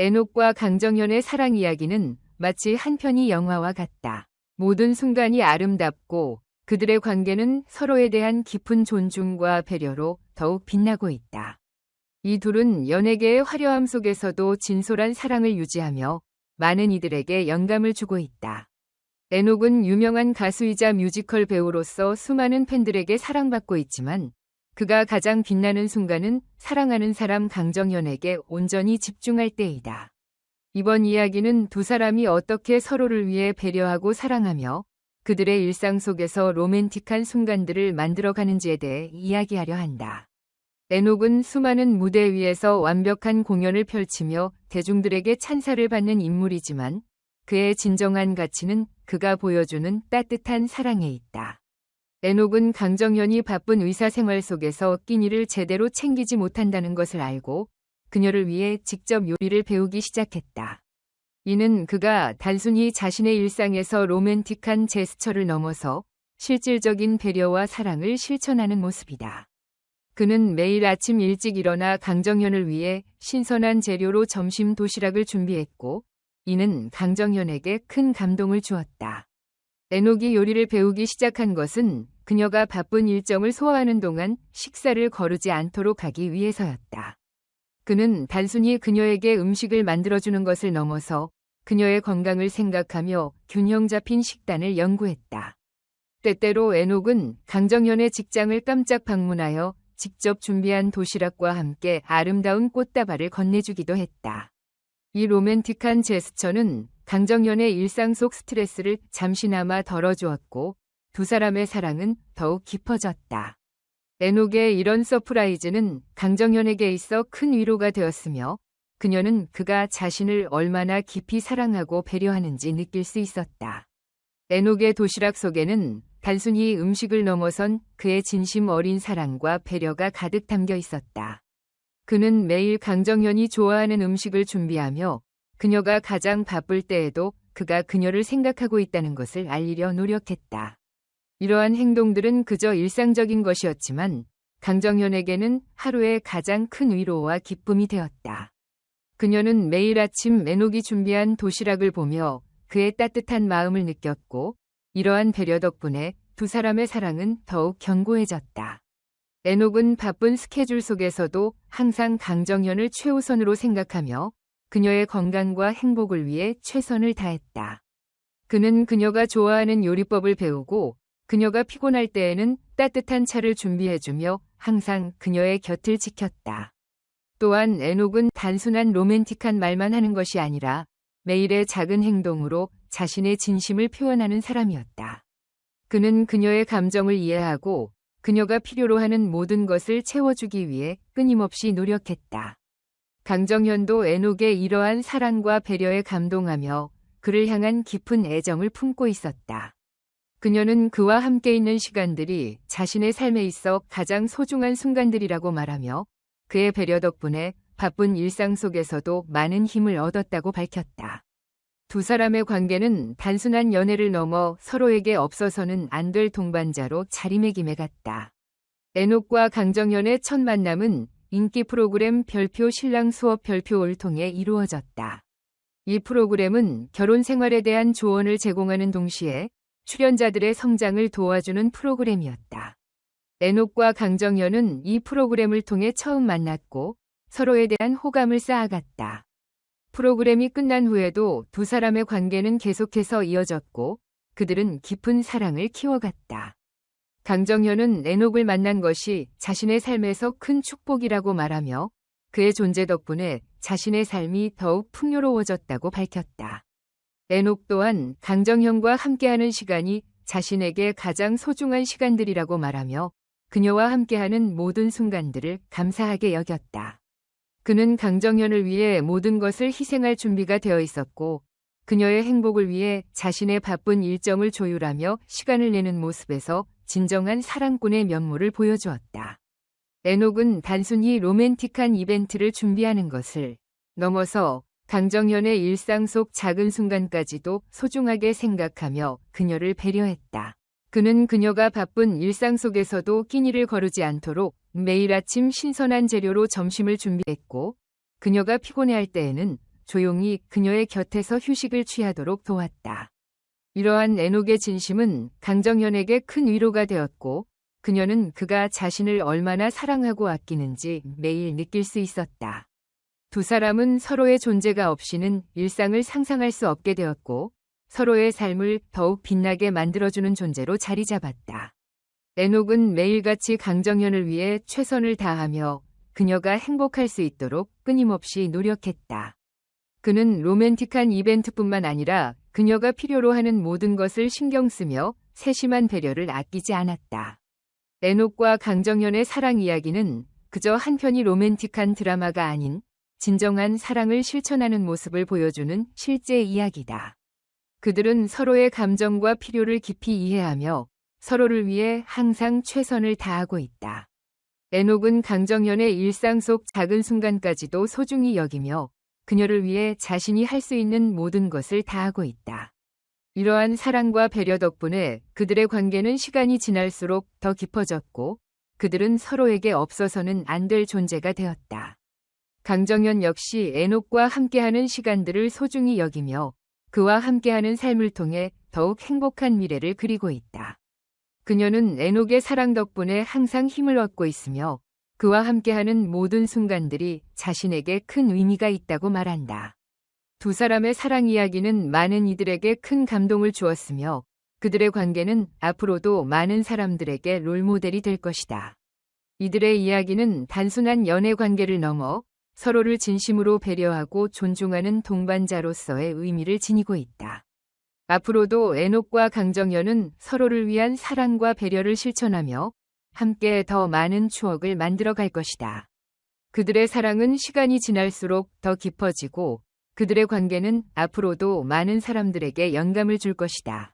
에녹과 강정현의 사랑 이야기는 마치 한 편의 영화와 같다. 모든 순간이 아름답고 그들의 관계는 서로에 대한 깊은 존중과 배려로 더욱 빛나고 있다. 이 둘은 연예계의 화려함 속에서도 진솔한 사랑을 유지하며 많은 이들에게 영감을 주고 있다. 에녹은 유명한 가수이자 뮤지컬 배우로서 수많은 팬들에게 사랑받고 있지만 그가 가장 빛나는 순간은 사랑하는 사람 강정현에게 온전히 집중할 때이다. 이번 이야기는 두 사람이 어떻게 서로를 위해 배려하고 사랑하며 그들의 일상 속에서 로맨틱한 순간들을 만들어가는지에 대해 이야기하려 한다. 에녹은 수많은 무대 위에서 완벽한 공연을 펼치며 대중들에게 찬사를 받는 인물이지만 그의 진정한 가치는 그가 보여주는 따뜻한 사랑에 있다. 에녹은 강정현이 바쁜 의사 생활 속에서 끼니를 제대로 챙기지 못한다는 것을 알고 그녀를 위해 직접 요리를 배우기 시작했다. 이는 그가 단순히 자신의 일상에서 로맨틱한 제스처를 넘어서 실질적인 배려와 사랑을 실천하는 모습이다. 그는 매일 아침 일찍 일어나 강정현을 위해 신선한 재료로 점심 도시락을 준비했고, 이는 강정현에게 큰 감동을 주었다. 에녹이 요리를 배우기 시작한 것은 그녀가 바쁜 일정을 소화하는 동안 식사를 거르지 않도록 하기 위해서였다. 그는 단순히 그녀에게 음식을 만들어주는 것을 넘어서 그녀의 건강을 생각하며 균형 잡힌 식단을 연구했다. 때때로 에녹은 강정현의 직장을 깜짝 방문하여 직접 준비한 도시락과 함께 아름다운 꽃다발을 건네주기도 했다. 이 로맨틱한 제스처는 강정현의 일상 속 스트레스를 잠시나마 덜어주었고 두 사람의 사랑은 더욱 깊어졌다. 에녹의 이런 서프라이즈는 강정현에게 있어 큰 위로가 되었으며 그녀는 그가 자신을 얼마나 깊이 사랑하고 배려하는지 느낄 수 있었다. 에녹의 도시락 속에는 단순히 음식을 넘어선 그의 진심 어린 사랑과 배려가 가득 담겨 있었다. 그는 매일 강정현이 좋아하는 음식을 준비하며 그녀가 가장 바쁠 때에도 그가 그녀를 생각하고 있다는 것을 알리려 노력했다. 이러한 행동들은 그저 일상적인 것이었지만 강정현에게는 하루의 가장 큰 위로와 기쁨이 되었다. 그녀는 매일 아침 매녹이 준비한 도시락을 보며 그의 따뜻한 마음을 느꼈고 이러한 배려 덕분에 두 사람의 사랑은 더욱 견고해졌다. 에녹은 바쁜 스케줄 속에서도 항상 강정현을 최우선으로 생각하며 그녀의 건강과 행복을 위해 최선을 다했다. 그는 그녀가 좋아하는 요리법을 배우고 그녀가 피곤할 때에는 따뜻한 차를 준비해주며 항상 그녀의 곁을 지켰다. 또한 에녹은 단순한 로맨틱한 말만 하는 것이 아니라 매일의 작은 행동으로 자신의 진심을 표현하는 사람이었다. 그는 그녀의 감정을 이해하고 그녀가 필요로 하는 모든 것을 채워주기 위해 끊임없이 노력했다. 강정현도 에녹의 이러한 사랑과 배려에 감동하며 그를 향한 깊은 애정을 품고 있었다. 그녀는 그와 함께 있는 시간들이 자신의 삶에 있어 가장 소중한 순간들이라고 말하며 그의 배려 덕분에 바쁜 일상 속에서도 많은 힘을 얻었다고 밝혔다. 두 사람의 관계는 단순한 연애를 넘어 서로에게 없어서는 안 될 동반자로 자리매김해 갔다. 에녹과 강정현의 첫 만남은 인기 프로그램 별표 신랑 수업 별표를 통해 이루어졌다. 이 프로그램은 결혼 생활에 대한 조언을 제공하는 동시에 출연자들의 성장을 도와주는 프로그램이었다. 에녹과 강정현은 이 프로그램을 통해 처음 만났고 서로에 대한 호감을 쌓아갔다. 프로그램이 끝난 후에도 두 사람의 관계는 계속해서 이어졌고 그들은 깊은 사랑을 키워갔다. 강정현은 에녹을 만난 것이 자신의 삶에서 큰 축복이라고 말하며 그의 존재 덕분에 자신의 삶이 더욱 풍요로워졌다고 밝혔다. 에녹 또한 강정현과 함께하는 시간이 자신에게 가장 소중한 시간들이라고 말하며 그녀와 함께하는 모든 순간들을 감사하게 여겼다. 그는 강정현을 위해 모든 것을 희생할 준비가 되어 있었고 그녀의 행복을 위해 자신의 바쁜 일정을 조율하며 시간을 내는 모습에서 진정한 사랑꾼의 면모를 보여주었다. 에녹은 단순히 로맨틱한 이벤트를 준비하는 것을 넘어서 강정현의 일상 속 작은 순간까지도 소중하게 생각하며 그녀를 배려했다. 그는 그녀가 바쁜 일상 속에서도 끼니를 거르지 않도록 매일 아침 신선한 재료로 점심을 준비했고 그녀가 피곤해할 때에는 조용히 그녀의 곁에서 휴식을 취하도록 도왔다. 이러한 에녹의 진심은 강정현에게 큰 위로가 되었고 그녀는 그가 자신을 얼마나 사랑하고 아끼는지 매일 느낄 수 있었다. 두 사람은 서로의 존재가 없이는 일상을 상상할 수 없게 되었고 서로의 삶을 더욱 빛나게 만들어주는 존재로 자리 잡았다. 에녹은 매일같이 강정현을 위해 최선을 다하며 그녀가 행복할 수 있도록 끊임없이 노력했다. 그는 로맨틱한 이벤트뿐만 아니라 그녀가 필요로 하는 모든 것을 신경 쓰며 세심한 배려를 아끼지 않았다. 에녹과 강정현의 사랑 이야기는 그저 한편이 로맨틱한 드라마가 아닌 진정한 사랑을 실천하는 모습을 보여주는 실제 이야기다. 그들은 서로의 감정과 필요를 깊이 이해하며 서로를 위해 항상 최선을 다하고 있다. 에녹은 강정현의 일상 속 작은 순간까지도 소중히 여기며 그녀를 위해 자신이 할 수 있는 모든 것을 다하고 있다. 이러한 사랑과 배려 덕분에 그들의 관계는 시간이 지날수록 더 깊어졌고 그들은 서로에게 없어서는 안 될 존재가 되었다. 강정현 역시 에녹과 함께하는 시간들을 소중히 여기며 그와 함께하는 삶을 통해 더욱 행복한 미래를 그리고 있다. 그녀는 에녹의 사랑 덕분에 항상 힘을 얻고 있으며 그와 함께하는 모든 순간들이 자신에게 큰 의미가 있다고 말한다. 두 사람의 사랑 이야기는 많은 이들에게 큰 감동을 주었으며 그들의 관계는 앞으로도 많은 사람들에게 롤모델이 될 것이다. 이들의 이야기는 단순한 연애 관계를 넘어 서로를 진심으로 배려하고 존중하는 동반자로서의 의미를 지니고 있다. 앞으로도 에녹과 강정현은 서로를 위한 사랑과 배려를 실천하며 함께 더 많은 추억을 만들어 갈 것이다. 그들의 사랑은 시간이 지날수록 더 깊어지고 그들의 관계는 앞으로도 많은 사람들에게 영감을 줄 것이다.